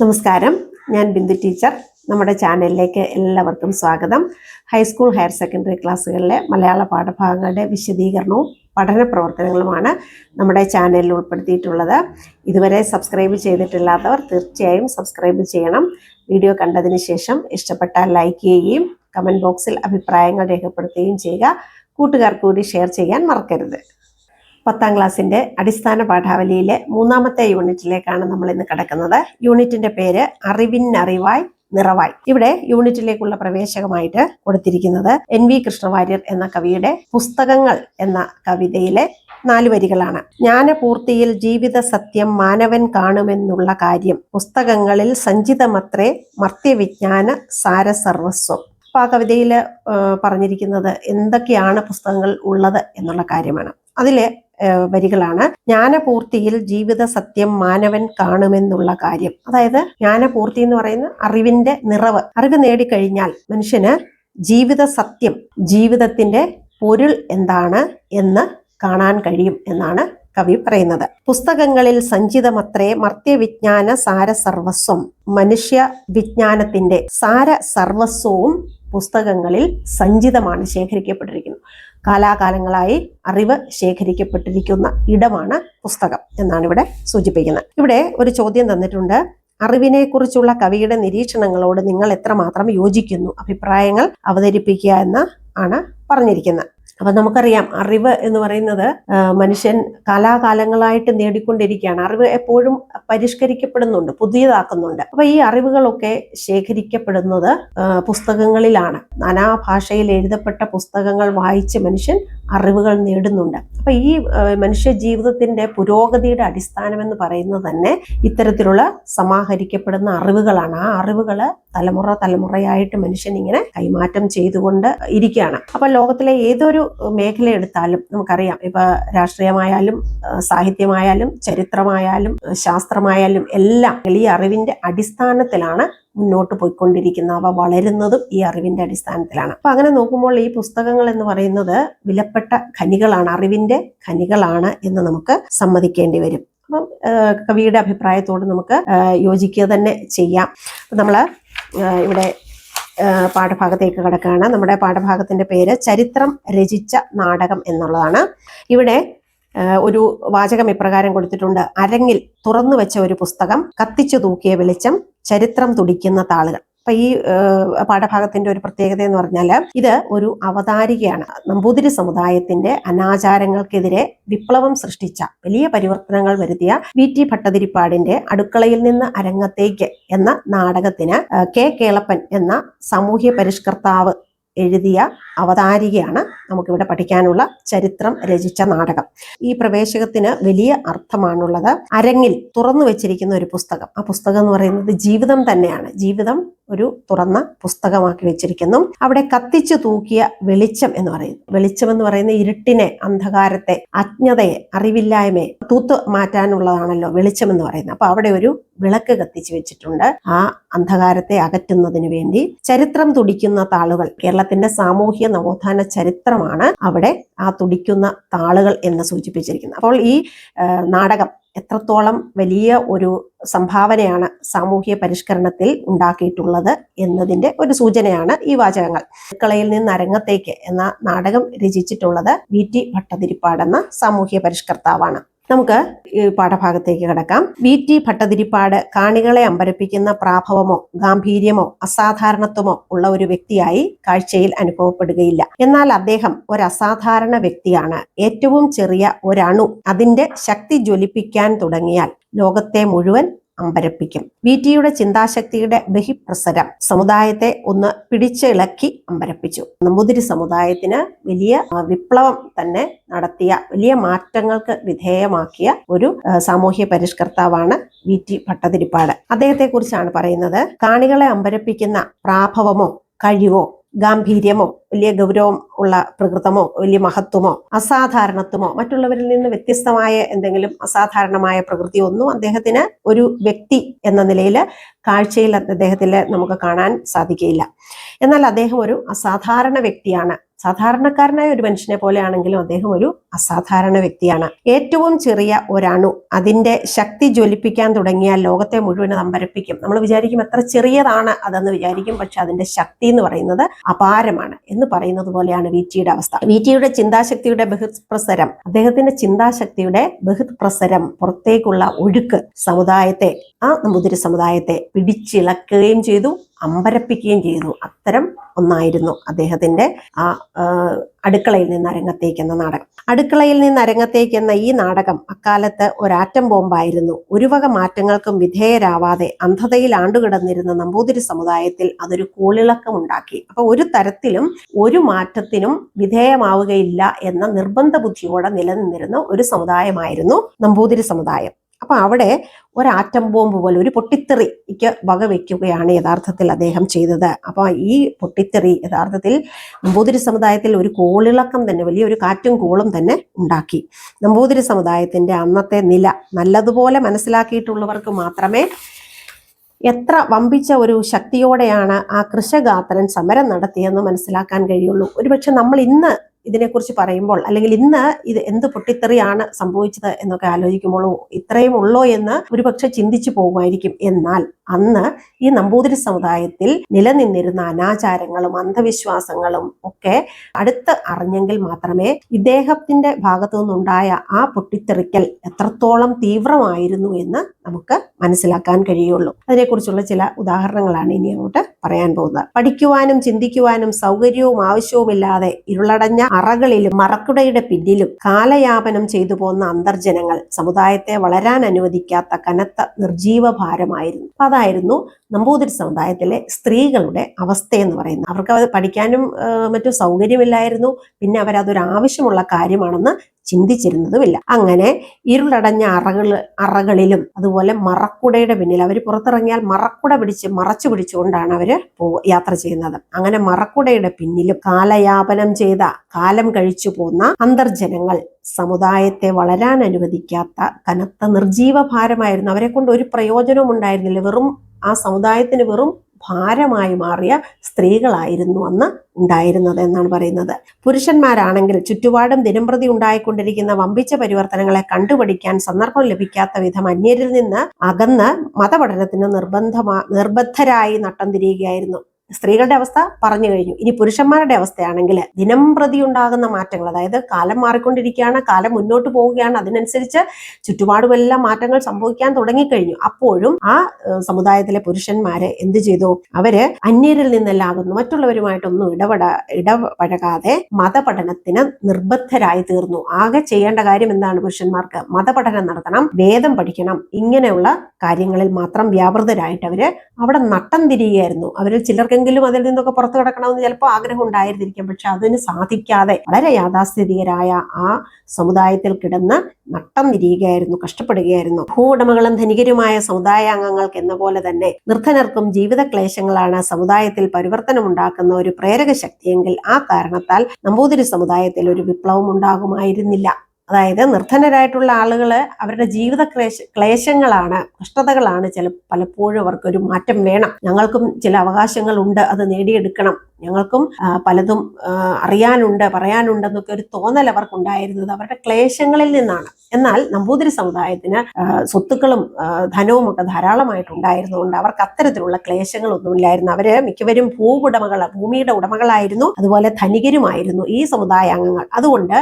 നമസ്കാരം. ഞാൻ ബിന്ദു ടീച്ചർ. നമ്മുടെ ചാനലിലേക്ക് എല്ലാവർക്കും സ്വാഗതം. ഹൈസ്കൂൾ ഹയർ സെക്കൻഡറി ക്ലാസ്സുകളിലെ മലയാള പാഠഭാഗങ്ങളുടെ വിശദീകരണവും പഠന പ്രവർത്തനങ്ങളുമാണ് നമ്മുടെ ചാനലിൽ ഉൾപ്പെടുത്തിയിട്ടുള്ളത്. ഇതുവരെ സബ്സ്ക്രൈബ് ചെയ്തിട്ടില്ലാത്തവർ തീർച്ചയായും സബ്സ്ക്രൈബ് ചെയ്യണം. വീഡിയോ കണ്ടതിന് ശേഷം ഇഷ്ടപ്പെട്ടാൽ ലൈക്ക് ചെയ്യുകയും കമന്റ് ബോക്സിൽ അഭിപ്രായങ്ങൾ രേഖപ്പെടുത്തുകയും ചെയ്യുക. കൂട്ടുകാർക്ക് കൂടി ഷെയർ ചെയ്യാൻ മറക്കരുത്. പത്താം ക്ലാസ്സിന്റെ അടിസ്ഥാന പാഠാവലിയിലെ മൂന്നാമത്തെ യൂണിറ്റിലേക്കാണ് നമ്മൾ ഇന്ന് കിടക്കുന്നത്. യൂണിറ്റിന്റെ പേര് അറിവിൻ അറിവായി നിറവായി. ഇവിടെ യൂണിറ്റിലേക്കുള്ള പ്രവേശകമായിട്ട് കൊടുത്തിരിക്കുന്നത് എൻ വി കൃഷ്ണവാര്യർ എന്ന കവിയുടെ പുസ്തകങ്ങൾ എന്ന കവിതയിലെ നാല് വരികളാണ്. ജ്ഞാനപൂർത്തിയിൽ ജീവിത സത്യം മാനവൻ കാണുമെന്നുള്ള കാര്യം പുസ്തകങ്ങളിൽ സഞ്ചിതമത്രേ മർത്യവിജ്ഞാന സാരസർവസ്വം. അപ്പൊ ആ കവിതയിൽ പറഞ്ഞിരിക്കുന്നത് എന്തൊക്കെയാണ് പുസ്തകങ്ങൾ ഉള്ളത് എന്നുള്ള കാര്യമാണ്. അതിലെ വരികളാണ്. ജ്ഞാനപൂർത്തിയിൽ ജീവിത സത്യം മാനവൻ കാണുമെന്നുള്ള കാര്യം. അതായത് ജ്ഞാനപൂർത്തി എന്ന് പറയുന്ന അറിവിന്റെ നിറവ്. അറിവ് നേടിക്കഴിഞ്ഞാൽ മനുഷ്യന് ജീവിത സത്യം ജീവിതത്തിന്റെ പൊരുൾ എന്താണ് എന്ന് കാണാൻ കഴിയും എന്നാണ് കവി പറയുന്നത്. പുസ്തകങ്ങളിൽ സഞ്ചിതമത്രേ മർത്യവിജ്ഞാന സാര സർവസ്വം മനുഷ്യ വിജ്ഞാനത്തിന്റെ സാര സർവസ്വവും പുസ്തകങ്ങളിൽ സഞ്ചിതമാണ് ശേഖരിക്കപ്പെട്ടിരിക്കുന്നത് കാലാകാലങ്ങളായി അറിവ് ശേഖരിക്കപ്പെട്ടിരിക്കുന്ന ഇടമാണ് പുസ്തകം എന്നാണ് ഇവിടെ സൂചിപ്പിക്കുന്നത്. ഇവിടെ ഒരു ചോദ്യം തന്നിട്ടുണ്ട്. അറിവിനെ കുറിച്ചുള്ള കവിയുടെ നിരീക്ഷണങ്ങളോട് നിങ്ങൾ എത്രമാത്രം യോജിക്കുന്നു? അഭിപ്രായങ്ങൾ അവതരിപ്പിക്കുക എന്ന് ആണ് പറഞ്ഞിരിക്കുന്നത്. അപ്പൊ നമുക്കറിയാം അറിവ് എന്ന് പറയുന്നത് മനുഷ്യൻ കാലാകാലങ്ങളായിട്ട് നേടിക്കൊണ്ടിരിക്കുകയാണ്. അറിവ് എപ്പോഴും പരിഷ്കരിക്കപ്പെടുന്നുണ്ട് പുതിയതാക്കുന്നുണ്ട്. അപ്പൊ ഈ അറിവുകളൊക്കെ ശേഖരിക്കപ്പെടുന്നത് പുസ്തകങ്ങളിലാണ്. നാനാ ഭാഷയിൽ എഴുതപ്പെട്ട പുസ്തകങ്ങൾ വായിച്ച് മനുഷ്യൻ അറിവുകൾ നേടുന്നുണ്ട്. അപ്പൊ ഈ മനുഷ്യ ജീവിതത്തിന്റെ പുരോഗതിയുടെ അടിസ്ഥാനം എന്ന് പറയുന്നത് തന്നെ ഇത്തരത്തിലുള്ള സമാഹരിക്കപ്പെടുന്ന അറിവുകളാണ്. ആ അറിവുകൾ തലമുറ തലമുറയായിട്ട് മനുഷ്യൻ ഇങ്ങനെ കൈമാറ്റം ചെയ്തുകൊണ്ട് ഇരിക്കുകയാണ്. അപ്പൊ ലോകത്തിലെ ഏതൊരു മേഖല എടുത്താലും നമുക്കറിയാം. ഇപ്പൊ രാഷ്ട്രീയമായാലും സാഹിത്യമായാലും ചരിത്രമായാലും ശാസ്ത്രമായാലും എല്ലാം ഈ അറിവിന്റെ അടിസ്ഥാനത്തിലാണ് മുന്നോട്ട് പോയിക്കൊണ്ടിരിക്കുന്ന അവ വളരുന്നതും ഈ അറിവിന്റെ അടിസ്ഥാനത്തിലാണ്. അപ്പൊ അങ്ങനെ നോക്കുമ്പോൾ ഈ പുസ്തകങ്ങൾ എന്ന് പറയുന്നത് വിലപ്പെട്ട ഖനികളാണ് അറിവിന്റെ ഖനികളാണ് എന്ന് നമുക്ക് സമ്മതിക്കേണ്ടി വരും. അപ്പം കവിയുടെ അഭിപ്രായത്തോട് നമുക്ക് യോജിക്കുക തന്നെ ചെയ്യാം. നമ്മൾ ഇവിടെ പാഠഭാഗത്തേക്ക് കിടക്കുകയാണ്. നമ്മുടെ പാഠഭാഗത്തിന്റെ പേര് ചരിത്രം രചിച്ച നാടകം എന്നുള്ളതാണ്. ഇവിടെ ഒരു വാചകം ഇപ്രകാരം കൊടുത്തിട്ടുണ്ട്. അരങ്ങിൽ തുറന്നു വെച്ച ഒരു പുസ്തകം കത്തിച്ചു തൂക്കിയ വെളിച്ചം ചരിത്രം തുടിക്കുന്ന താളുകൾ. അപ്പൊ ഈ പാഠഭാഗത്തിന്റെ ഒരു പ്രത്യേകത എന്ന് പറഞ്ഞാൽ ഇത് ഒരു അവതാരികയാണ്. നമ്പൂതിരി സമുദായത്തിന്റെ അനാചാരങ്ങൾക്കെതിരെ വിപ്ലവം സൃഷ്ടിച്ച വലിയ പരിവർത്തനങ്ങൾ വരുത്തിയ വി. ടി. ഭട്ടതിരിപ്പാടിന്റെ അടുക്കളയിൽ നിന്ന് അരങ്ങത്തേക്ക് എന്ന നാടകത്തിന് കെ. കേളപ്പൻ എന്ന സാമൂഹ്യ പരിഷ്കർത്താവ് എഴുതിയ അവതാരികയാണ് നമുക്കിവിടെ പഠിക്കാനുള്ള ചരിത്രം രചിച്ച നാടകം. ഈ പ്രവേശകത്തിന് വലിയ അർത്ഥമാണുള്ളത്. അരങ്ങിൽ തുറന്നു വെച്ചിരിക്കുന്ന ഒരു പുസ്തകം. ആ പുസ്തകം എന്ന് പറയുന്നത് ജീവിതം തന്നെയാണ്. ജീവിതം ഒരു തുറന്ന പുസ്തകമാക്കി വെച്ചിരിക്കുന്നു. അവിടെ കത്തിച്ചു തൂക്കിയ വെളിച്ചം എന്ന് പറയുന്നു. വെളിച്ചം എന്ന് പറയുന്ന ഇരുട്ടിനെ അന്ധകാരത്തെ അജ്ഞതയെ അറിവില്ലായ്മയെ തൂത്ത് മാറ്റാനുള്ളതാണല്ലോ വെളിച്ചം എന്ന് പറയുന്നത്. അപ്പൊ അവിടെ ഒരു വിളക്ക് കത്തിച്ചു വെച്ചിട്ടുണ്ട്. ആ അന്ധകാരത്തെ അകറ്റുന്നതിന് വേണ്ടി ചരിത്രം തുടിക്കുന്ന താളുകൾ കേരളത്തിന്റെ സാമൂഹ്യ നവോത്ഥാന ചരിത്രമാണ് അവിടെ ആ തുടിക്കുന്ന താളുകൾ എന്ന് സൂചിപ്പിച്ചിരിക്കുന്നത്. അപ്പോൾ ഈ നാടകം എത്രത്തോളം വലിയ ഒരു സംഭാവനയാണ് സാമൂഹ്യ പരിഷ്കരണത്തിൽ ഉണ്ടാക്കിയിട്ടുള്ളത് എന്നതിന്റെ ഒരു സൂചനയാണ് ഈ വാചകങ്ങൾ. അടുക്കളയിൽ നിന്ന് അരങ്ങത്തേക്ക് എന്ന നാടകം രചിച്ചിട്ടുള്ളത് വി ടി ഭട്ടതിരിപ്പാടെന്ന സാമൂഹ്യ പരിഷ്കർത്താവാണ്. നമുക്ക് പാഠഭാഗത്തേക്ക് കിടക്കാം. വി ടി ഭട്ടതിരിപ്പാട് കാണികളെ അമ്പരപ്പിക്കുന്ന പ്രാഭവമോ ഗാംഭീര്യമോ അസാധാരണത്വമോ ഉള്ള ഒരു വ്യക്തിയായി കാഴ്ചയിൽ അനുഭവപ്പെടുകയില്ല. എന്നാൽ അദ്ദേഹം ഒരു അസാധാരണ വ്യക്തിയാണ്. ഏറ്റവും ചെറിയ ഒരണു അതിന്റെ ശക്തി ജ്വലിപ്പിക്കാൻ തുടങ്ങിയാൽ ലോകത്തെ മുഴുവൻ അമ്പരപ്പിക്കും. വി ടിയുടെ ചിന്താശക്തിയുടെ ബഹിപ്രസരം സമുദായത്തെ ഒന്ന് പിടിച്ചിളക്കി അമ്പരപ്പിച്ചു. നമ്പൂതിരി സമുദായത്തിന് വലിയ വിപ്ലവം തന്നെ നടത്തിയ വലിയ മാറ്റങ്ങൾക്ക് വിധേയമാക്കിയ ഒരു സാമൂഹ്യ പരിഷ്കർത്താവാണ് വി ടി ഭട്ടതിരിപ്പാട്. അദ്ദേഹത്തെ കുറിച്ചാണ് പറയുന്നത് കാണികളെ അമ്പരപ്പിക്കുന്ന പ്രാഭവമോ കഴിവോ ഗാംഭീര്യമോ വലിയ ഗൗരവം ഉള്ള പ്രകൃതമോ വലിയ മഹത്വമോ അസാധാരണത്വമോ മറ്റുള്ളവരിൽ നിന്ന് വ്യത്യസ്തമായ എന്തെങ്കിലും അസാധാരണമായ പ്രകൃതിയോ ഒന്നും അദ്ദേഹത്തിന് ഒരു വ്യക്തി എന്ന നിലയിൽ കാഴ്ചയിൽ അദ്ദേഹത്തിൽ നമുക്ക് കാണാൻ സാധിക്കില്ല എന്നാൽ അദ്ദേഹം ഒരു അസാധാരണ വ്യക്തിയാണ്. സാധാരണക്കാരനായ ഒരു മനുഷ്യനെ പോലെയാണെങ്കിലും അദ്ദേഹം ഒരു അസാധാരണ വ്യക്തിയാണ്. ഏറ്റവും ചെറിയ ഒരണു അതിന്റെ ശക്തി ജ്വലിപ്പിക്കാൻ തുടങ്ങിയാൽ ലോകത്തെ മുഴുവൻ അമ്പരപ്പിക്കും. നമ്മൾ വിചാരിക്കും എത്ര ചെറിയതാണ് അതെന്ന് വിചാരിക്കും. പക്ഷെ അതിന്റെ ശക്തി എന്ന് പറയുന്നത് അപാരമാണ് എന്ന് പറയുന്നത് പോലെയാണ് വീറ്റിയുടെ അവസ്ഥ. വീറ്റിയുടെ ചിന്താശക്തിയുടെ ബഹിത് പ്രസരം അദ്ദേഹത്തിന്റെ ചിന്താശക്തിയുടെ ബഹിത് പ്രസരം പുറത്തേക്കുള്ള ഒഴുക്ക് സമുദായത്തെ ആ നമ്പൂതിരി സമുദായത്തെ പിടിച്ചിളക്കുകയും ചെയ്തു അമ്പരപ്പിക്കുകയും ചെയ്തു. അത്തരം ഒന്നായിരുന്നു അദ്ദേഹത്തിന്റെ ആ അടുക്കളയിൽ നിന്ന് അരങ്ങത്തേക്ക് എന്ന നാടകം. അടുക്കളയിൽ നിന്ന് അരങ്ങത്തേക്ക് എന്ന ഈ നാടകം അക്കാലത്ത് ഒരാറ്റം ബോംബായിരുന്നു. ഒരു വക മാറ്റങ്ങൾക്കും വിധേയരാവാതെ അന്ധതയിൽ ആണ്ടുകിടന്നിരുന്ന നമ്പൂതിരി സമുദായത്തിൽ അതൊരു കൂളിളക്കം ഉണ്ടാക്കി അപ്പൊ ഒരു തരത്തിലും ഒരു മാറ്റത്തിനും വിധേയമാവുകയില്ല എന്ന നിർബന്ധ ബുദ്ധിയോടെ നിലനിന്നിരുന്ന ഒരു സമുദായമായിരുന്നു നമ്പൂതിരി സമുദായം. അപ്പൊ അവിടെ ഒരാറ്റം ബോംബ് പോലെ ഒരു പൊട്ടിത്തെറിക്ക് വകവെക്കുകയാണ് യഥാർത്ഥത്തിൽ അദ്ദേഹം ചെയ്തത്. അപ്പൊ ഈ പൊട്ടിത്തെറി യഥാർത്ഥത്തിൽ നമ്പൂതിരി സമുദായത്തിൽ ഒരു കോളിളക്കം തന്നെ വലിയൊരു കാറ്റും കോളും തന്നെ ഉണ്ടാക്കി. നമ്പൂതിരി സമുദായത്തിന്റെ അന്നത്തെ നില നല്ലതുപോലെ മനസ്സിലാക്കിയിട്ടുള്ളവർക്ക് മാത്രമേ എത്ര വമ്പിച്ച ഒരു ശക്തിയോടെയാണ് ആ കൃഷഗാത്രൻ സമരം നടത്തിയെന്ന് മനസ്സിലാക്കാൻ കഴിയുള്ളൂ. ഒരുപക്ഷെ നമ്മൾ ഇന്ന് ഇതിനെക്കുറിച്ച് പറയുമ്പോൾ അല്ലെങ്കിൽ ഇന്ന് ഇത് എന്ത് പൊട്ടിത്തെറിയാണ് സംഭവിച്ചത് എന്നൊക്കെ ആലോചിക്കുമ്പോൾ "ഓ, ഇത്രയും ഉള്ളോ എന്ന് ഒരുപക്ഷെ ചിന്തിച്ചു പോകുമായിരിക്കും. എന്നാൽ അന്ന് ഈ നമ്പൂതിരി സമുദായത്തിൽ നിലനിന്നിരുന്ന അനാചാരങ്ങളും അന്ധവിശ്വാസങ്ങളും ഒക്കെ അടുത്ത് അറിഞ്ഞെങ്കിൽ മാത്രമേ ഇദ്ദേഹത്തിന്റെ ഭാഗത്തു നിന്നുണ്ടായ ആ പൊട്ടിത്തെറിക്കൽ എത്രത്തോളം തീവ്രമായിരുന്നു എന്ന് നമുക്ക് മനസ്സിലാക്കാൻ കഴിയുള്ളൂ. അതിനെക്കുറിച്ചുള്ള ചില ഉദാഹരണങ്ങളാണ് ഇനി അങ്ങോട്ട് പറയാൻ പോകുന്നത്. പഠിക്കുവാനും ചിന്തിക്കുവാനും സൗകര്യവും ആവശ്യവുമില്ലാതെ ഇരുളടഞ്ഞ അറകളിലും മറക്കുടയുടെ പിന്നിലും കാലയാപനം ചെയ്തു പോന്ന അന്തർജനങ്ങൾ സമുദായത്തെ വളരാൻ അനുവദിക്കാത്ത കനത്ത നിർജീവ ഭാരമായിരുന്നു. അതായിരുന്നു നമ്പൂതിരി സമുദായത്തിലെ സ്ത്രീകളുടെ അവസ്ഥ എന്ന് പറയുന്നത്. അവർക്ക് അത് പഠിക്കാനും മറ്റു സൗകര്യമില്ലായിരുന്നു. പിന്നെ അവരതൊരു ആവശ്യമുള്ള കാര്യമാണെന്ന് ചിന്തിച്ചിരുന്നതുമില്ല. അങ്ങനെ ഇരുളടഞ്ഞ അറകൾ അറകളിലും അതുപോലെ മറക്കുടയുടെ പിന്നിൽ അവർ പുറത്തിറങ്ങിയാൽ മറക്കുട പിടിച്ച് മറച്ചു പിടിച്ചുകൊണ്ടാണ് അവർ യാത്ര ചെയ്യുന്നത്. അങ്ങനെ മറക്കുടയുടെ പിന്നിലും കാലയാപനം ചെയ്ത കാലം കഴിച്ചു പോന്ന അന്തർജനങ്ങൾ സമുദായത്തെ വളരാൻ അനുവദിക്കാത്ത കനത്ത നിർജീവ ഭാരമായിരുന്നു അവരെ കൊണ്ട് ഒരു പ്രയോജനവും ഉണ്ടായിരുന്നില്ല വെറും ആ സമുദായത്തിന് വെറും ഭാരമായി മാറിയ സ്ത്രീകളായിരുന്നു അന്ന് ഉണ്ടായിരുന്നത് എന്നാണ് പറയുന്നത്. പുരുഷന്മാരാണെങ്കിൽ ചുറ്റുപാടും ദിനംപ്രതി ഉണ്ടായിക്കൊണ്ടിരിക്കുന്ന വമ്പിച്ച പരിവർത്തനങ്ങളെ കണ്ടുപിടിക്കാൻ സന്ദർഭം ലഭിക്കാത്ത വിധം അന്യരിൽ നിന്ന് അകന്ന് മതപഠനത്തിന് നിർബന്ധമാ നിർബദ്ധരായി നട്ടം തിരിയുകയായിരുന്നു. സ്ത്രീകളുടെ അവസ്ഥ പറഞ്ഞു കഴിഞ്ഞു. ഇനി പുരുഷന്മാരുടെ അവസ്ഥയാണെങ്കിൽ ദിനം പ്രതി ഉണ്ടാകുന്ന മാറ്റങ്ങൾ അതായത് കാലം മാറിക്കൊണ്ടിരിക്കുകയാണ് കാലം മുന്നോട്ട് പോവുകയാണ് അതിനനുസരിച്ച് ചുറ്റുപാടുമെല്ലാം മാറ്റങ്ങൾ സംഭവിക്കാൻ തുടങ്ങിക്കഴിഞ്ഞു. അപ്പോഴും ആ സമുദായത്തിലെ പുരുഷന്മാര് എന്ത് ചെയ്തു? അവർ അന്യരിൽ നിന്നെല്ലാകുന്നു. മറ്റുള്ളവരുമായിട്ടൊന്നും ഇടപെട ഇടപഴകാതെ മതപഠനത്തിന് നിർബന്ധരായി തീർന്നു. ആകെ ചെയ്യേണ്ട കാര്യം എന്താണ് പുരുഷന്മാർക്ക്? മതപഠനം നടത്തണം വേദം പഠിക്കണം. ഇങ്ങനെയുള്ള കാര്യങ്ങളിൽ മാത്രം വ്യാപൃതരായിട്ട് അവർ അവിടെ നട്ടം തിരിയുകയായിരുന്നു. അവരിൽ ചിലർക്കെങ്കിലും അതിൽ നിന്നൊക്കെ പുറത്തു കിടക്കണമെന്ന് ചിലപ്പോൾ ആഗ്രഹം ഉണ്ടായിരുന്നിരിക്കും. പക്ഷെ അതിന് സാധിക്കാതെ വളരെ യാഥാസ്ഥിതികരായ ആ സമുദായത്തിൽ കിടന്ന് നട്ടം തിരിയുകയായിരുന്നു കഷ്ടപ്പെടുകയായിരുന്നു. ഭൂവുടമകളും ധനികരുമായ സമുദായ അംഗങ്ങൾക്ക് എന്ന പോലെ തന്നെ നിർധനർക്കും ജീവിത ക്ലേശങ്ങളാണ് സമുദായത്തിൽ പരിവർത്തനം ഉണ്ടാക്കുന്ന ഒരു പ്രേരക ശക്തിയെങ്കിൽ ആ കാരണത്താൽ നമ്പൂതിരി സമുദായത്തിൽ ഒരു വിപ്ലവം ഉണ്ടാകുമായിരുന്നില്ല. അതായത് നിർധനരായിട്ടുള്ള ആളുകൾ അവരുടെ ജീവിത ക്ലേശ ക്ലേശങ്ങളാണ് കഷ്ടതകളാണ് ചില പലപ്പോഴും അവർക്കൊരു മാറ്റം വേണം. ഞങ്ങൾക്കും ചില അവകാശങ്ങളുണ്ട് അത് നേടിയെടുക്കണം. ഞങ്ങൾക്കും പലതും അറിയാനുണ്ട് പറയാനുണ്ടെന്നൊക്കെ ഒരു തോന്നൽ അവർക്കുണ്ടായിരുന്നത് അവരുടെ ക്ലേശങ്ങളിൽ നിന്നാണ്. എന്നാൽ നമ്പൂതിരി സമുദായത്തിന് സ്വത്തുക്കളും ധനവും ഒക്കെ ധാരാളമായിട്ടുണ്ടായിരുന്നുകൊണ്ട് അവർക്ക് അത്തരത്തിലുള്ള ക്ലേശങ്ങളൊന്നുമില്ലായിരുന്നു. അവർ മിക്കവരും ഭൂവുടമകൾ ഭൂമിയുടെ ഉടമകളായിരുന്നു അതുപോലെ ധനികരുമായിരുന്നു ഈ സമുദായ അംഗങ്ങൾ. അതുകൊണ്ട്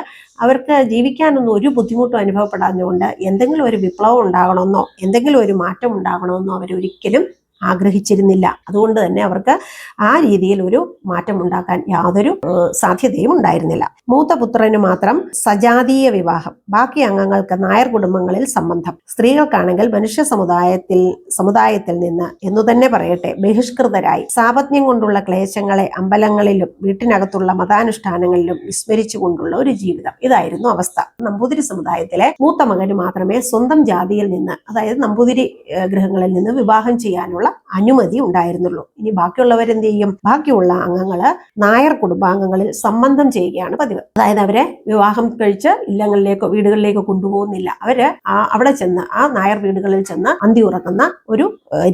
അവർക്ക് ജീവിക്കാനൊന്നും ഒരു ബുദ്ധിമുട്ടും അനുഭവപ്പെടാഞ്ഞുകൊണ്ട് എന്തെങ്കിലും ഒരു വിപ്ലവം ഉണ്ടാകണമെന്നോ എന്തെങ്കിലും ഒരു മാറ്റം ഉണ്ടാകണമെന്നോ അവരൊരിക്കലും ആഗ്രഹിച്ചിരുന്നില്ല. അതുകൊണ്ട് തന്നെ അവർക്ക് ആ രീതിയിൽ ഒരു മാറ്റം ഉണ്ടാക്കാൻ യാതൊരു സാധ്യതയും ഉണ്ടായിരുന്നില്ല. മൂത്ത പുത്രന് മാത്രം സജാതീയ വിവാഹം ബാക്കി അംഗങ്ങൾക്ക് നായർ കുടുംബങ്ങളിൽ സംബന്ധം. സ്ത്രീകൾക്കാണെങ്കിൽ മനുഷ്യ സമുദായത്തിൽ സമുദായത്തിൽ നിന്ന് എന്നു തന്നെ പറയട്ടെ ബഹിഷ്കൃതരായി. സാപത്യം കൊണ്ടുള്ള ക്ലേശങ്ങളെ അമ്പലങ്ങളിലും വീട്ടിനകത്തുള്ള മതാനുഷ്ഠാനങ്ങളിലും വിസ്മരിച്ചുകൊണ്ടുള്ള ഒരു ജീവിതം. ഇതായിരുന്നു അവസ്ഥ. നമ്പൂതിരി സമുദായത്തിലെ മൂത്ത മകന് മാത്രമേ സ്വന്തം ജാതിയിൽ നിന്ന് അതായത് നമ്പൂതിരി ഗൃഹങ്ങളിൽ നിന്ന് വിവാഹം ചെയ്യാനുള്ള ചെയ്യാനുള്ള അനുമതി ഉണ്ടായിരുന്നുള്ളൂ. ഇനി ബാക്കിയുള്ളവരെന്ത് ചെയ്യും? ബാക്കിയുള്ള അംഗങ്ങൾ നായർ കുടുംബാംഗങ്ങളിൽ സംബന്ധം ചെയ്യുകയാണ് പതിവ്. അതായത് അവരെ വിവാഹം കഴിച്ച് ഇല്ലങ്ങളിലേക്കോ വീടുകളിലേക്കോ കൊണ്ടുപോകുന്നില്ല. അവർ അവിടെ ചെന്ന് ആ നായർ വീടുകളിൽ ചെന്ന് അന്തി ഉറങ്ങുന്ന ഒരു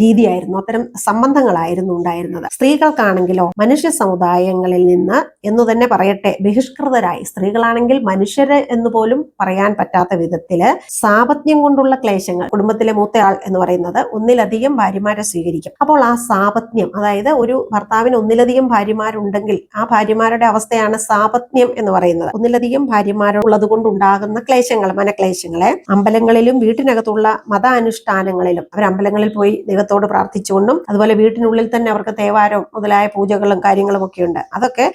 രീതിയായിരുന്നു. അത്തരം സംബന്ധങ്ങളായിരുന്നു ഉണ്ടായിരുന്നത്. സ്ത്രീകൾക്കാണെങ്കിലോ മനുഷ്യ സമുദായങ്ങളിൽ നിന്ന് എന്ന് തന്നെ പറയട്ടെ ബഹിഷ്കൃതരായി. സ്ത്രീകളാണെങ്കിൽ മനുഷ്യര് എന്ന് പോലും പറയാൻ പറ്റാത്ത വിധത്തിൽ സാപത്യം കൊണ്ടുള്ള ക്ലേശങ്ങൾ കുടുംബത്തിലെ മൂത്തയാൾ എന്ന് പറയുന്നത് ഒന്നിലധികം ഭാര്യമാരെ സ്വീകരിക്കും. അപ്പോൾ ആ സാപത്യം അതായത് ഒരു ഭർത്താവിന് ഒന്നിലധികം ഭാര്യമാരുണ്ടെങ്കിൽ ആ ഭാര്യമാരുടെ അവസ്ഥയാണ് സാപത്യം എന്ന് പറയുന്നത്. ഒന്നിലധികം ഭാര്യമാരുള്ളത് കൊണ്ടുണ്ടാകുന്ന ക്ലേശങ്ങൾ മനക്ലേശങ്ങളെ അമ്പലങ്ങളിലും വീട്ടിനകത്തുള്ള മത അനുഷ്ഠാനങ്ങളിലും അവർ അമ്പലങ്ങളിൽ പോയി ദൈവത്തോട് പ്രാർത്ഥിച്ചുകൊണ്ടും അതുപോലെ വീട്ടിനുള്ളിൽ തന്നെ അവർക്ക് തേവാരം മുതലായ പൂജകളും കാര്യങ്ങളും ഒക്കെ ഉണ്ട്. അതൊക്കെ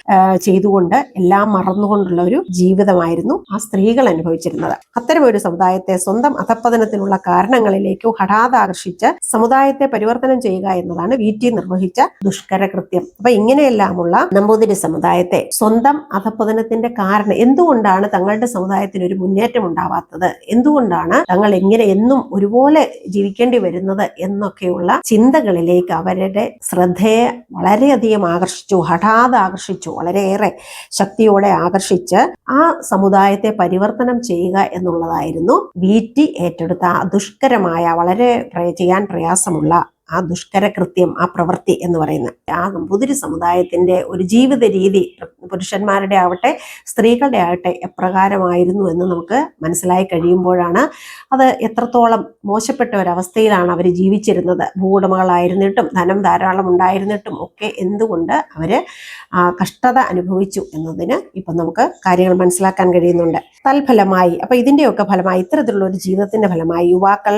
ചെയ്തുകൊണ്ട് എല്ലാം മറന്നുകൊണ്ടുള്ള ഒരു ജീവിതമായിരുന്നു ആ സ്ത്രീകൾ അനുഭവിച്ചിരുന്നത്. അത്തരം ഒരു സമുദായത്തെ സ്വന്തം അധപ്പതനത്തിനുള്ള കാരണങ്ങളിലേക്കോ ഹഠാത് ആകർഷിച്ച് സമുദായത്തെ പരിവർത്തനം ചെയ്യുക എന്നതാണ് വി ടി നിർവഹിച്ച ദുഷ്കര കൃത്യം അപ്പൊ ഇങ്ങനെയെല്ലാമുള്ള നമ്പൂതിരി സമുദായത്തെ സ്വന്തം അധപ്പതനത്തിന്റെ കാരണം എന്തുകൊണ്ടാണ് തങ്ങളുടെ സമുദായത്തിന് ഒരു മുന്നേറ്റം ഉണ്ടാവാത്തത്? എന്തുകൊണ്ടാണ് തങ്ങൾ എങ്ങനെ എന്നും ഒരുപോലെ ജീവിക്കേണ്ടി വരുന്നത് എന്നൊക്കെയുള്ള ചിന്തകളിലേക്ക് അവരുടെ ശ്രദ്ധയെ വളരെയധികം ആകർഷിച്ചു ഹഠാത് ആകർഷിച്ചു വളരെയേറെ ശക്തിയോടെ ആകർഷിച്ച് ആ സമുദായത്തെ പരിവർത്തനം ചെയ്യുക എന്നുള്ളതായിരുന്നു വി ടി ഏറ്റെടുത്ത ദുഷ്കരമായ വളരെ ചെയ്യാൻ പ്രയാസമുള്ള ആ ദുഷ്കര കൃത്യം ആ പ്രവൃത്തി എന്ന് പറയുന്നത്. ആ നമ്പൂതിരി സമുദായത്തിന്റെ ഒരു ജീവിത രീതി പുരുഷന്മാരുടെ ആവട്ടെ സ്ത്രീകളുടെ ആവട്ടെ എപ്രകാരമായിരുന്നു എന്ന് നമുക്ക് മനസ്സിലായി കഴിയുമ്പോഴാണ് അത് എത്രത്തോളം മോശപ്പെട്ട ഒരവസ്ഥയിലാണ് അവർ ജീവിച്ചിരുന്നത്. ഭൂവുടമകളായിരുന്നിട്ടും ധനം ധാരാളം ഉണ്ടായിരുന്നിട്ടും ഒക്കെ എന്തുകൊണ്ട് അവർ കഷ്ടത അനുഭവിച്ചു എന്നതിന് ഇപ്പം നമുക്ക് കാര്യങ്ങൾ മനസ്സിലാക്കാൻ കഴിയുന്നുണ്ട്. തൽഫലമായി അപ്പോൾ ഇതിന്റെയൊക്കെ ഫലമായി ഇത്തരത്തിലുള്ള ഒരു ജീവിതത്തിന്റെ ഫലമായി യുവാക്കൾ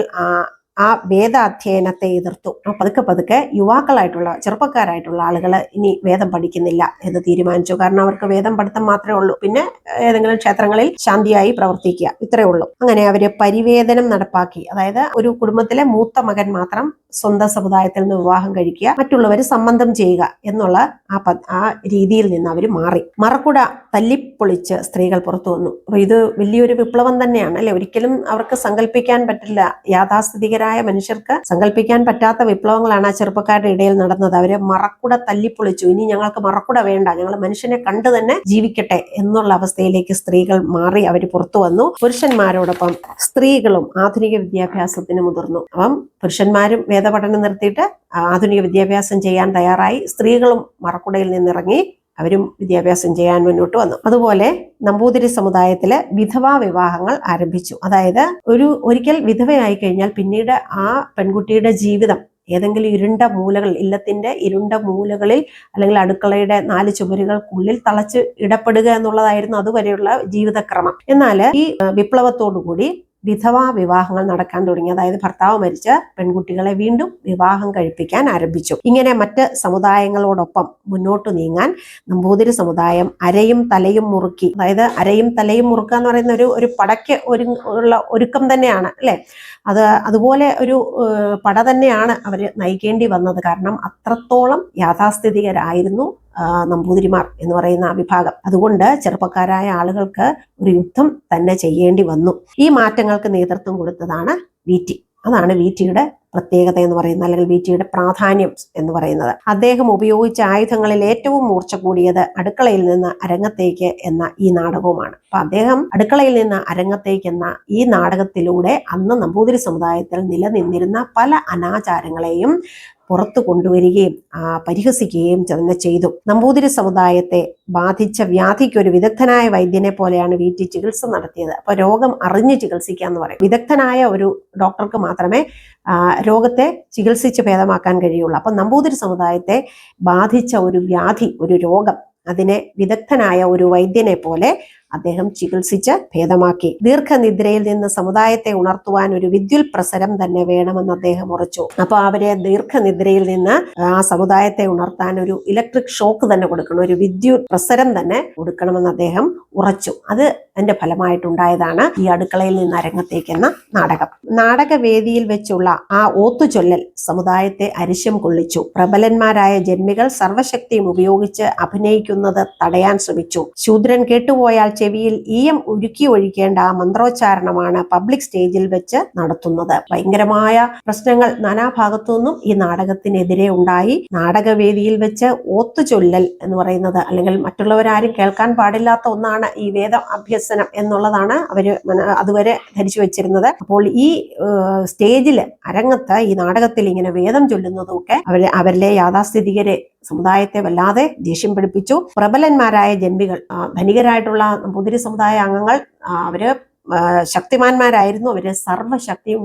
ആ വേദാധ്യയനത്തെ എതിർത്തു. പതുക്കെ പതുക്കെ യുവാക്കളായിട്ടുള്ള ചെറുപ്പക്കാരായിട്ടുള്ള ആളുകൾ ഇനി വേദം പഠിക്കുന്നില്ല എന്ന് തീരുമാനിച്ചു. കാരണം അവർക്ക് വേദം പഠിത്തം മാത്രമേ ഉള്ളൂ. പിന്നെ ഏതെങ്കിലും ക്ഷേത്രങ്ങളിൽ ശാന്തിയായി പ്രവർത്തിക്കുക. ഇത്രയേ ഉള്ളൂ. അങ്ങനെ അവർ പരിവേദനം നടപ്പാക്കി. അതായത് ഒരു കുടുംബത്തിലെ മൂത്ത മകൻ മാത്രം സ്വന്തം സമുദായത്തിൽ നിന്ന് വിവാഹം കഴിക്കുക മറ്റുള്ളവർ സംബന്ധം ചെയ്യുക എന്നുള്ള ആ ആ രീതിയിൽ നിന്ന് അവർ മാറി. മറക്കുട തല്ലിപ്പൊളിച്ച് സ്ത്രീകൾ പുറത്തു വന്നു. അപ്പൊ ഇത് വലിയൊരു വിപ്ലവം തന്നെയാണ്. അല്ലെ? ഒരിക്കലും അവർക്ക് സങ്കല്പിക്കാൻ പറ്റില്ല. യാഥാസ്ഥിതികരായ മനുഷ്യർക്ക് സങ്കല്പിക്കാൻ പറ്റാത്ത വിപ്ലവങ്ങളാണ് ആ ചെറുപ്പക്കാരുടെ ഇടയിൽ നടന്നത്. അവരെ മറക്കുട തല്ലിപ്പൊളിച്ചു. ഇനി ഞങ്ങൾക്ക് മറക്കുട വേണ്ട. ഞങ്ങൾ മനുഷ്യനെ കണ്ടു തന്നെ ജീവിക്കട്ടെ എന്നുള്ള അവസ്ഥയിലേക്ക് സ്ത്രീകൾ മാറി അവർ പുറത്തു വന്നു. പുരുഷന്മാരോടൊപ്പം സ്ത്രീകളും ആധുനിക വിദ്യാഭ്യാസത്തിന് മുതിർന്നു. അപ്പം പുരുഷന്മാരും വേദപഠനം നിർത്തിയിട്ട് ആധുനിക വിദ്യാഭ്യാസം ചെയ്യാൻ തയ്യാറായി. സ്ത്രീകളും മറക്കുടയിൽ നിന്നിറങ്ങി. അവരും വിദ്യാഭ്യാസം ചെയ്യാൻ മുന്നോട്ട് വന്നു. അതുപോലെ നമ്പൂതിരി സമുദായത്തിൽ വിധവാ വിവാഹങ്ങൾ ആരംഭിച്ചു. അതായത് ഒരു ഒരിക്കൽ വിധവയായി കഴിഞ്ഞാൽ പിന്നീട് ആ പെൺകുട്ടിയുടെ ജീവിതം ഏതെങ്കിലും ഇരുണ്ട മൂലകൾ ഇല്ലത്തിന്റെ ഇരുണ്ട മൂലകളിൽ അല്ലെങ്കിൽ അടുക്കളയുടെ നാല് ചുമരുകൾക്കുള്ളിൽ തളച്ച് ഇടപെടുക എന്നുള്ളതായിരുന്നു അതുവരെയുള്ള ജീവിതക്രമം. എന്നാൽ ഈ വിപ്ലവത്തോടുകൂടി വിധവാ വിവാഹങ്ങൾ നടക്കാൻ തുടങ്ങി. അതായത് ഭർത്താവ് മരിച്ച പെൺകുട്ടികളെ വീണ്ടും വിവാഹം കഴിപ്പിക്കാൻ ആരംഭിച്ചു. ഇങ്ങനെ മറ്റ് സമുദായങ്ങളോടൊപ്പം മുന്നോട്ട് നീങ്ങാൻ നമ്പൂതിരി സമുദായം അരയും തലയും മുറുക്കി. അതായത് അരയും തലയും മുറുക്കുക എന്ന് പറയുന്ന ഒരു ഒരു പടയ്ക്ക് ഒരു ഉള്ള ഒരുക്കം തന്നെയാണ് അല്ലെ? അത് അതുപോലെ ഒരു പട തന്നെയാണ് അവർ നയിക്കേണ്ടി വന്നത്. കാരണം അത്രത്തോളം യാഥാസ്ഥിതികരായിരുന്നു നമ്പൂതിരിമാർ എന്ന് പറയുന്ന ആ വിഭാഗം. അതുകൊണ്ട് ചെറുപ്പക്കാരായ ആളുകൾക്ക് ഒരു യുദ്ധം തന്നെ ചെയ്യേണ്ടി വന്നു. ഈ മാറ്റങ്ങൾക്ക് നേതൃത്വം കൊടുത്തതാണ് വി ടി അതാണ് വി ടിയുടെ പ്രത്യേകത എന്ന് പറയുന്നത് അല്ലെങ്കിൽ വി ടിയുടെ പ്രാധാന്യം എന്ന് പറയുന്നത്. അദ്ദേഹം ഉപയോഗിച്ച ആയുധങ്ങളിൽ ഏറ്റവും മൂർച്ച കൂടിയത് അടുക്കളയിൽ നിന്ന് അരങ്ങത്തേക്ക് എന്ന ഈ നാടകവുമാണ്. അപ്പൊ അദ്ദേഹം അടുക്കളയിൽ നിന്ന് അരങ്ങത്തേക്ക് എന്ന ഈ നാടകത്തിലൂടെ അന്ന് നമ്പൂതിരി സമുദായത്തിൽ നിലനിന്നിരുന്ന പല അനാചാരങ്ങളെയും പുറത്തു കൊണ്ടുവരികയും പരിഹസിക്കുകയും തന്നെ ചെയ്തു. നമ്പൂതിരി സമുദായത്തെ ബാധിച്ച വ്യാധിക്ക് ഒരു വിദഗ്ധനായ വൈദ്യനെ പോലെയാണ് വീട്ടിൽ ചികിത്സ നടത്തിയത്. അപ്പൊ രോഗം അറിഞ്ഞ് ചികിത്സിക്കുക എന്ന് പറയും. വിദഗ്ധനായ ഒരു ഡോക്ടർക്ക് മാത്രമേ രോഗത്തെ ചികിത്സിച്ച് ഭേദമാക്കാൻ കഴിയുള്ളൂ. അപ്പൊ നമ്പൂതിരി സമുദായത്തെ ബാധിച്ച ഒരു വ്യാധി ഒരു രോഗം അതിനെ വിദഗ്ധനായ ഒരു വൈദ്യനെ പോലെ അദ്ദേഹം ചികിത്സിച്ച് ഭേദമാക്കി. ദീർഘനിദ്രയിൽ നിന്ന് സമുദായത്തെ ഉണർത്തുവാൻ ഒരു വിദ്യുൽ പ്രസരം തന്നെ വേണമെന്ന് അദ്ദേഹം ഉറച്ചു. അപ്പൊ അവരെ ദീർഘനിദ്രയിൽ നിന്ന് ആ സമുദായത്തെ ഉണർത്താൻ ഒരു ഇലക്ട്രിക് ഷോക്ക് തന്നെ കൊടുക്കണം ഒരു വിദ്യുത് പ്രസരം തന്നെ കൊടുക്കണമെന്ന് അദ്ദേഹം ഉറച്ചു. അത് അതിന്റെ ഫലമായിട്ടുണ്ടായതാണ് ഈ അടുക്കളയിൽ നിന്ന് അരങ്ങത്തേക്ക് എന്ന നാടകം. നാടകവേദിയിൽ വെച്ചുള്ള ആ ഓത്തുചൊല്ലൽ സമുദായത്തെ അരിശം കൊള്ളിച്ചു. പ്രബലന്മാരായ ജന്മികൾ സർവശക്തിയും ഉപയോഗിച്ച് അഭിനയിക്കുന്നത് തടയാൻ ശ്രമിച്ചു. ശൂദ്രൻ കേട്ടുപോയാൽ ചെവിയിൽ ഈയം ഉരുക്കി ഒഴിക്കേണ്ട ആ മന്ത്രോച്ചാരണമാണ് പബ്ലിക് സ്റ്റേജിൽ വെച്ച് നടത്തുന്നത്. ഭയങ്കരമായ പ്രശ്നങ്ങൾ നാനാഭാഗത്തു നിന്നും ഈ നാടകത്തിനെതിരെ ഉണ്ടായി. നാടകവേദിയിൽ വെച്ച് ഓത്തുചൊല്ലൽ എന്ന് പറയുന്നത് അല്ലെങ്കിൽ മറ്റുള്ളവരാരും കേൾക്കാൻ പാടില്ലാത്ത ഒന്നാണ് ഈ വേദ അഭ്യസനം എന്നുള്ളതാണ് അവർ അതുവരെ ധരിച്ചു വെച്ചിരുന്നത്. അപ്പോൾ ഈ സ്റ്റേജിൽ അരങ്ങത്ത് ഈ നാടകത്തിൽ ഇങ്ങനെ വേദം ചൊല്ലുന്നതും ഒക്കെ അവരെ അവരിലെ യാഥാസ്ഥിതികരെ സമുദായത്തെ വല്ലാതെ ദേഷ്യം പിടിപ്പിച്ചു. പ്രബലന്മാരായ ജന്മികൾ ധനികരായിട്ടുള്ള നമ്പൂതിരി സമുദായ അംഗങ്ങൾ അവർ ശക്തിമാന്മാരായിരുന്നു. അവർ സർവശക്തിയും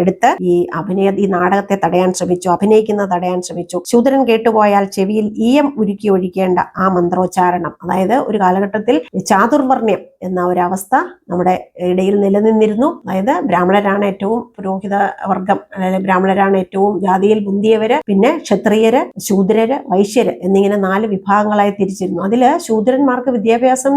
എടുത്ത് ഈ അഭിനയ ഈ നാടകത്തെ തടയാൻ ശ്രമിച്ചു അഭിനയിക്കുന്നത് തടയാൻ ശ്രമിച്ചു. ശൂദ്രൻ കേട്ടുപോയാൽ ചെവിയിൽ ഈയം ഉരുക്കി ഒഴിക്കേണ്ട ആ മന്ത്രോച്ചാരണം അതായത് ഒരു കാലഘട്ടത്തിൽ ചാതുർവർണ്യം എന്ന ഒരവസ്ഥ നമ്മുടെ ഇടയിൽ നിലനിന്നിരുന്നു. അതായത് ബ്രാഹ്മണരാണ് ഏറ്റവും പുരോഹിത വർഗം അതായത് ബ്രാഹ്മണരാണ് ഏറ്റവും ജാതിയിൽ മുന്തിയവര് പിന്നെ ക്ഷത്രിയര് ശൂദ്രര് വൈശ്യര് എന്നിങ്ങനെ നാല് വിഭാഗങ്ങളായി തിരിച്ചിരുന്നു. അതിൽ ശൂദ്രന്മാർക്ക് വിദ്യാഭ്യാസം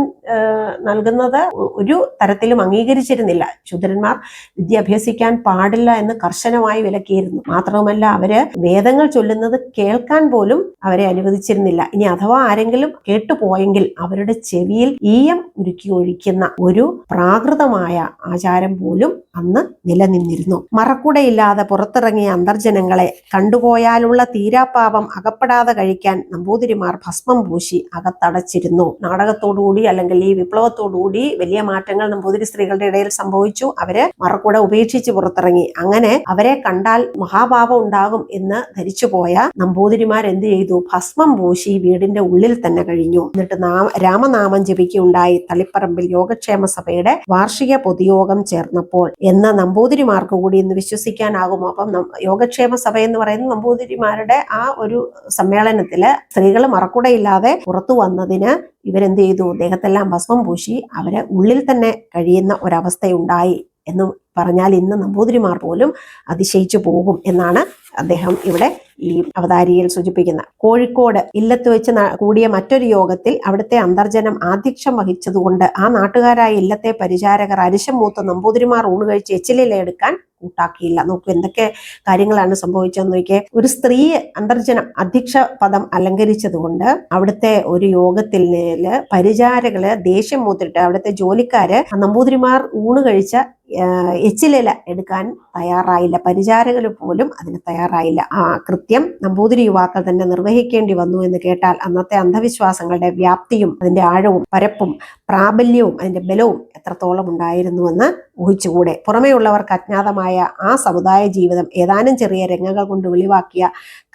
നൽകുന്നത് ഒരു തരത്തിലും അംഗീകരിച്ചിരുന്നില്ല. ശൂദ്രന്മാർ വിദ്യ അഭ്യസിക്കാൻ പാടില്ല എന്ന് കർശനമായി വിലക്കിയിരുന്നു. മാത്രവുമല്ല അവർ വേദങ്ങൾ ചൊല്ലുന്നത് കേൾക്കാൻ പോലും അവരെ അനുവദിച്ചിരുന്നില്ല. ഇനി അഥവാ ആരെങ്കിലും കേട്ടുപോയെങ്കിൽ അവരുടെ ചെവിയിൽ ഈയം ഉരുക്കി ഒഴിക്കുന്ന ഒരു പ്രാകൃതമായ ആചാരം പോലും അന്ന് നിലനിന്നിരുന്നു. മറക്കുടയില്ലാതെ പുറത്തിറങ്ങിയ അന്തർജനങ്ങളെ കണ്ടുപോയാലുള്ള തീരാപ്പാപം അകപ്പെടാതെ കഴിക്കാൻ നമ്പൂതിരിമാർ ഭസ്മം പൂശി അകത്തടച്ചിരുന്നു. നാടകത്തോടുകൂടി അല്ലെങ്കിൽ ഈ വിപ്ലവത്തോടുകൂടി വലിയ മാറ്റങ്ങൾ നമ്പൂതിരി സ്ത്രീകളുടെ ഇടയിൽ സംഭവിച്ചു. അവർ മറക്കുട ഉപേക്ഷിച്ച് പുറത്തിറങ്ങി. അങ്ങനെ അവരെ കണ്ടാൽ മഹാഭാവം ഉണ്ടാകും എന്ന് ധരിച്ചുപോയ നമ്പൂതിരിമാർ എന്ത് ചെയ്തു? ഭസ്മം പൂശി വീടിന്റെ ഉള്ളിൽ തന്നെ കഴിഞ്ഞു. എന്നിട്ട് നാമ രാമനാമം ജപിക്കുകയുണ്ടായി. തളിപ്പറമ്പിൽ യോഗക്ഷേമ സഭയുടെ വാർഷിക പൊതുയോഗം ചേർന്നപ്പോൾ എന്ന നമ്പൂതിരിമാർക്ക് കൂടി ഇന്ന് വിശ്വസിക്കാനാകുമോ? അപ്പം യോഗക്ഷേമ സഭ എന്ന് പറയുന്ന നമ്പൂതിരിമാരുടെ ആ ഒരു സമ്മേളനത്തിൽ സ്ത്രീകൾ മറക്കുടയില്ലാതെ പുറത്തു വന്നതിന് ഇവരെന്ത് ചെയ്തു? ദേഹത്തെല്ലാം ഭസ്മം പൂശി അവരെ ഉള്ളിൽ തന്നെ കഴിയുന്ന ഒരവസ്ഥയുണ്ടായി എന്ന് പറഞ്ഞാൽ ഇന്ന് നമ്പൂതിരിമാർ പോലും അതിശയിച്ചു പോകും എന്നാണ് അദ്ദേഹം ഇവിടെ ഈ അവതാരിയിൽ സൂചിപ്പിക്കുന്ന കോഴിക്കോട് ഇല്ലത്ത് വെച്ച് കൂടിയ മറ്റൊരു യോഗത്തിൽ അവിടുത്തെ അന്തർജനം ആധ്യക്ഷം വഹിച്ചതുകൊണ്ട് ആ നാട്ടുകാരായ ഇല്ലത്തെ പരിചാരകർ അരിശം മൂത്ത നമ്പൂതിരിമാർ ഊണ് കഴിച്ച് എച്ചിലില എടുക്കാൻ കൂട്ടാക്കിയില്ല. നോക്കൂ എന്തൊക്കെ കാര്യങ്ങളാണ് സംഭവിച്ചതെന്ന് നോക്കിയേ. ഒരു സ്ത്രീ അന്തർജനം അധ്യക്ഷ പദം അലങ്കരിച്ചതുകൊണ്ട് അവിടുത്തെ ഒരു യോഗത്തിൽ പരിചാരകൾ ദേഷ്യം മൂത്തിട്ട് അവിടുത്തെ ജോലിക്കാര് നമ്പൂതിരിമാർ ഊണ് കഴിച്ച എച്ചിലില എടുക്കാൻ തയ്യാറായില്ല. പരിചാരകർ പോലും അതിന് തയ്യാറായില്ല. ആ കൃത്യം നമ്പൂതിരി യുവാക്കൾ തന്നെ നിർവഹിക്കേണ്ടി വന്നു എന്ന് കേട്ടാൽ അന്നത്തെ അന്ധവിശ്വാസങ്ങളുടെ വ്യാപ്തിയും അതിന്റെ ആഴവും പരപ്പും പ്രാബല്യവും അതിന്റെ ബലവും എത്രത്തോളം ഉണ്ടായിരുന്നുവെന്ന് ഊഹിച്ചുകൂടെ. പുറമേയുള്ളവർക്ക് അജ്ഞാതമായ ആ സമുദായ ജീവിതം ഏതാനും ചെറിയ രംഗങ്ങൾ കൊണ്ട് വെളിവാക്കിയ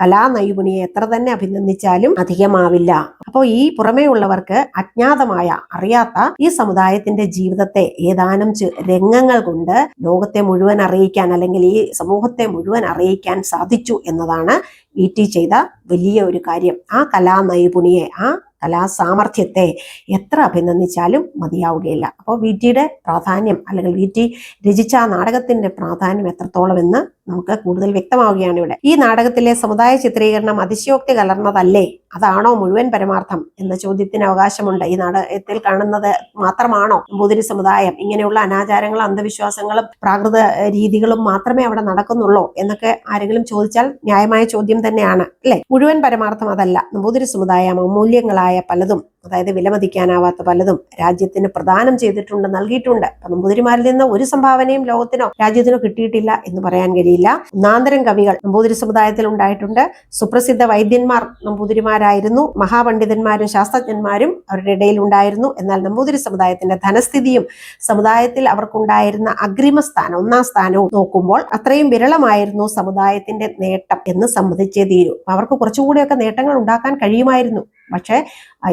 കലാനൈപുണിയെ എത്ര തന്നെ അഭിനന്ദിച്ചാലും അധികമാവില്ല. അപ്പോൾ ഈ പുറമേയുള്ളവർക്ക് അജ്ഞാതമായ അറിയാത്ത ഈ സമുദായത്തിന്റെ ജീവിതത്തെ ഏതാനും രംഗങ്ങൾ കൊണ്ട് ലോകത്തെ മുഴുവൻ അറിയിക്കാൻ അല്ലെങ്കിൽ ഈ സമൂഹത്തെ മുഴുവൻ അറിയിക്കാൻ സാധിച്ചു എന്നതാണ് വി ടി ചെയ്ത വലിയ ഒരു കാര്യം. ആ കലാനൈപുണിയെ ആ കലാസാമർഥ്യത്തെ എത്ര അഭിനന്ദിച്ചാലും മതിയാവുകയില്ല. അപ്പോൾ വി ടിയുടെ പ്രാധാന്യം അല്ലെങ്കിൽ വി ടി രചിച്ച ആ നാടകത്തിന്റെ പ്രാധാന്യം എത്രത്തോളം എന്ന് നമുക്ക് കൂടുതൽ വ്യക്തമാവുകയാണ് ഇവിടെ. ഈ നാടകത്തിലെ സമുദായ ചിത്രീകരണം അതിശയോക്തി കലർന്നതല്ലേ? അതാണോ മുഴുവൻ പരമാർത്ഥം എന്ന ചോദ്യത്തിന് അവകാശമുണ്ട്. ഈ നാടകത്തിൽ കാണുന്നത് മാത്രമാണോ നമ്പൂതിരി സമുദായം? ഇങ്ങനെയുള്ള അനാചാരങ്ങളും അന്ധവിശ്വാസങ്ങളും പ്രാകൃത രീതികളും മാത്രമേ അവിടെ നടക്കുന്നുള്ളൂ എന്നൊക്കെ ആരെങ്കിലും ചോദിച്ചാൽ ന്യായമായ ചോദ്യം തന്നെയാണ് അല്ലെ? മുഴുവൻ പരമാർത്ഥം അതല്ല. നമ്പൂതിരി സമുദായം അമൂല്യങ്ങളായ പലതും അതായത് വിലമതിക്കാനാവാത്ത പലതും രാജ്യത്തിന് പ്രദാനം ചെയ്തിട്ടുണ്ട് നൽകിയിട്ടുണ്ട്. നമ്പൂതിരിമാരിൽ നിന്ന് ഒരു സംഭാവനയും ലോകത്തിനോ രാജ്യത്തിനോ കിട്ടിയിട്ടില്ല എന്ന് പറയാൻ കഴിയില്ല. ഒന്നാന്തരം കവികൾ നമ്പൂതിരി സമുദായത്തിൽ ഉണ്ടായിട്ടുണ്ട്. സുപ്രസിദ്ധ വൈദ്യന്മാർ നമ്പൂതിരിമാരായിരുന്നു മഹാപണ്ഡിതന്മാരും ശാസ്ത്രജ്ഞന്മാരും അവരുടെ ഇടയിൽ ഉണ്ടായിരുന്നു. എന്നാൽ നമ്പൂതിരി സമുദായത്തിന്റെ ധനസ്ഥിതിയും സമുദായത്തിൽ അവർക്കുണ്ടായിരുന്ന അഗ്രിമ സ്ഥാനം ഒന്നാം സ്ഥാനവും നോക്കുമ്പോൾ അത്രയും വിരളമായിരുന്നു സമുദായത്തിന്റെ നേട്ടം എന്ന് സമ്മതിച്ചേ തീരൂ. അവർക്ക് കുറച്ചുകൂടിയൊക്കെ നേട്ടങ്ങൾ ഉണ്ടാക്കാൻ കഴിയുമായിരുന്നു. പക്ഷേ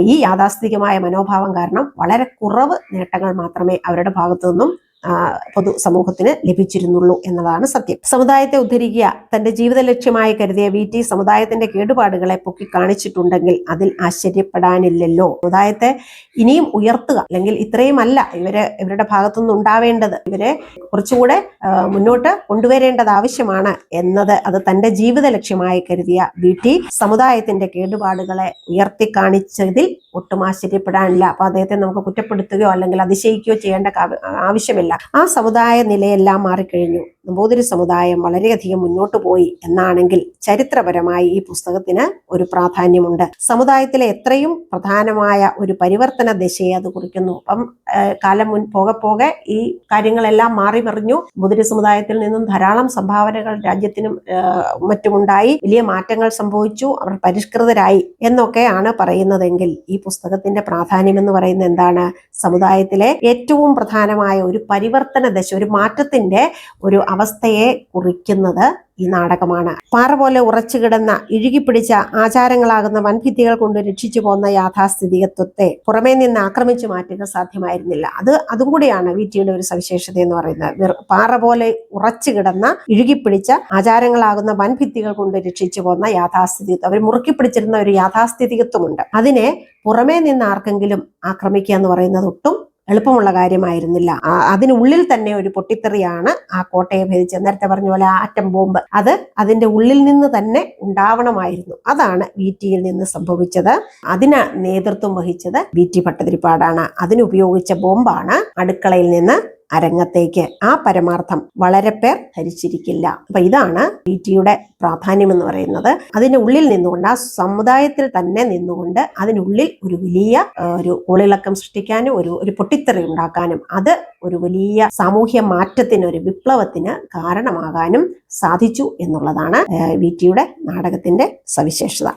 ഈ യാഥാസ്ഥിതികമായ മനോഭാവം കാരണം വളരെ കുറവ് നേട്ടങ്ങൾ മാത്രമേ അവരുടെ ഭാഗത്തു നിന്നും പൊതു സമൂഹത്തിന് ലഭിച്ചിരുന്നുള്ളൂ എന്നതാണ് സത്യം. സമുദായത്തെ ഉദ്ധരിക്കുക തന്റെ ജീവിത ലക്ഷ്യമായി കരുതിയ വി. ടി. സമുദായത്തിന്റെ കേടുപാടുകളെ പൊക്കി കാണിച്ചിട്ടുണ്ടെങ്കിൽ അതിൽ ആശ്ചര്യപ്പെടാനില്ലല്ലോ. സമുദായത്തെ ഇനിയും ഉയർത്തുക അല്ലെങ്കിൽ ഇത്രയും അല്ല ഇവർ ഇവരുടെ ഭാഗത്തുനിന്ന് ഉണ്ടാവേണ്ടത്. ഇവരെ കുറച്ചുകൂടെ മുന്നോട്ട് കൊണ്ടുവരേണ്ടത് ആവശ്യമാണ് എന്നത് അത് തന്റെ ജീവിത ലക്ഷ്യമായി കരുതിയ വി. ടി. സമുദായത്തിന്റെ കേടുപാടുകളെ ഉയർത്തി കാണിച്ചതിൽ ഒട്ടും ആശ്ചര്യപ്പെടാനില്ല. അപ്പൊ അദ്ദേഹത്തെ നമുക്ക് കുറ്റപ്പെടുത്തുകയോ അല്ലെങ്കിൽ അതിശയിക്കുകയോ ചെയ്യേണ്ട കാ- ആ സമുദായ നിലയെല്ലാം മാറിക്കഴിഞ്ഞു. നമ്പൂതിരി സമുദായം വളരെയധികം മുന്നോട്ട് പോയി എന്നാണെങ്കിൽ ചരിത്രപരമായി ഈ പുസ്തകത്തിന് ഒരു പ്രാധാന്യമുണ്ട്. സമുദായത്തിലെ എത്രയും പ്രധാനമായ ഒരു പരിവർത്തന ദശയെ അത് കുറിക്കുന്നു. അപ്പം കാലം മുൻ പോകെ പോകെ ഈ കാര്യങ്ങളെല്ലാം മാറി മറിഞ്ഞു. നമ്പൂതിരി സമുദായത്തിൽ നിന്നും ധാരാളം സംഭാവനകൾ രാജ്യത്തിനും മറ്റുമുണ്ടായി. വലിയ മാറ്റങ്ങൾ സംഭവിച്ചു. അവർ പരിഷ്കൃതരായി എന്നൊക്കെയാണ് പറയുന്നതെങ്കിൽ ഈ പുസ്തകത്തിന്റെ പ്രാധാന്യം എന്ന് പറയുന്നത് എന്താണ്? സമുദായത്തിലെ ഏറ്റവും പ്രധാനമായ ഒരു പരിവർത്തന ദശ ഒരു മാറ്റത്തിന്റെ ഒരു അവസ്ഥയെ കുറിക്കുന്നത് ഈ നാടകമാണ്. പാറ പോലെ ഉറച്ചു കിടന്ന ഇഴുകിപ്പിടിച്ച ആചാരങ്ങളാകുന്ന വൻഭിത്തികൾ കൊണ്ട് രക്ഷിച്ചു പോകുന്ന യാഥാസ്ഥിതികത്വത്തെ പുറമേ നിന്ന് ആക്രമിച്ചു മാറ്റുക സാധ്യമായിരുന്നില്ല. അത് അതും കൂടിയാണ് വിറ്റിയുടെ ഒരു സവിശേഷത എന്ന് പറയുന്നത്. പാറ പോലെ ഉറച്ചു കിടന്ന ഇഴുകിപ്പിടിച്ച ആചാരങ്ങളാകുന്ന വൻഭിത്തികൾ കൊണ്ട് രക്ഷിച്ചു പോകുന്ന യാഥാസ്ഥിതികത്വം അവർ മുറുക്കി പിടിച്ചിരുന്ന ഒരു യാഥാസ്ഥിതികത്വമുണ്ട്. അതിനെ പുറമേ നിന്ന് ആർക്കെങ്കിലും ആക്രമിക്കുക എന്ന് പറയുന്നത് ഒട്ടും എളുപ്പമുള്ള കാര്യമായിരുന്നില്ല. അതിനുള്ളിൽ തന്നെ ഒരു പൊട്ടിത്തെറിയാണ് ആ കോട്ടയെ ഭേദിച്ചത് നേരത്തെ പറഞ്ഞ പോലെ ആ ആറ്റം ബോംബ്. അത് അതിന്റെ ഉള്ളിൽ നിന്ന് തന്നെ ഉണ്ടാവണമായിരുന്നു. അതാണ് വി ടിയിൽ നിന്ന് സംഭവിച്ചത്. അതിന് നേതൃത്വം വഹിച്ചത് വി ടി ഭട്ടതിരിപ്പാടാണ്. അതിനുപയോഗിച്ച ബോംബാണ് അടുക്കളയിൽ നിന്ന് അരങ്ങത്തേക്ക് ആ പരമാർത്ഥം വളരെ പേർ ധരിച്ചിരിക്കില്ല. അപ്പൊ ഇതാണ് പി ടിയുടെ പ്രാധാന്യം എന്ന് പറയുന്നത്. അതിന്റെ ഉള്ളിൽ നിന്നുകൊണ്ട് ആ സമുദായത്തിൽ തന്നെ നിന്നുകൊണ്ട് അതിനുള്ളിൽ ഒരു വലിയ ഒരു ഉളിളക്കം സൃഷ്ടിക്കാനും ഒരു ഒരു പൊട്ടിത്തെറി ഉണ്ടാക്കാനും അത് ഒരു വലിയ സാമൂഹ്യ മാറ്റത്തിന് ഒരു വിപ്ലവത്തിന് കാരണമാകാനും സാധിച്ചു എന്നുള്ളതാണ് വി ടിയുടെ നാടകത്തിന്റെ സവിശേഷത.